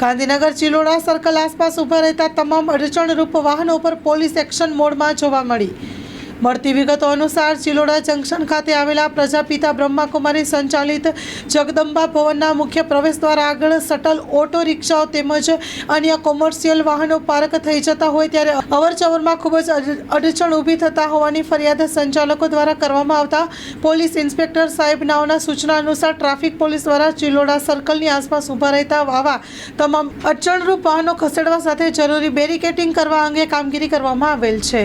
Gandhinagar Chiloda circle આસપાસ ઊભા રહેતા તમામ અડચણરૂપ વાહનો પર પોલીસ એક્શન મોડમાં જોવા મળી. મળતી વિગતો અનુસાર ચિલોડા જંકશન ખાતે આવેલા પ્રજાપિતા બ્રહ્માકુમારી સંચાલિત જગદંબા ભવનના મુખ્ય પ્રવેશ દ્વારા આગળ શટલ ઓટો રિક્ષાઓ તેમજ અન્ય કોમર્શિયલ વાહનો પાર્ક થઈ જતા હોય ત્યારે અવરજવરમાં ખૂબ જ અડ- અડચણ ઊભી થતા હોવાની ફરિયાદ સંચાલકો દ્વારા કરવામાં આવતા પોલીસ ઇન્સ્પેક્ટર સાહેબ નાઓના સૂચના અનુસાર ટ્રાફિક પોલીસ દ્વારા ચિલોડા સર્કલની આસપાસ ઊભા રહેતા આવા તમામ અડચણરૂપ વાહનો ખસેડવા સાથે જરૂરી બેરિકેટિંગ કરવા અંગે કામગીરી કરવામાં આવેલ છે.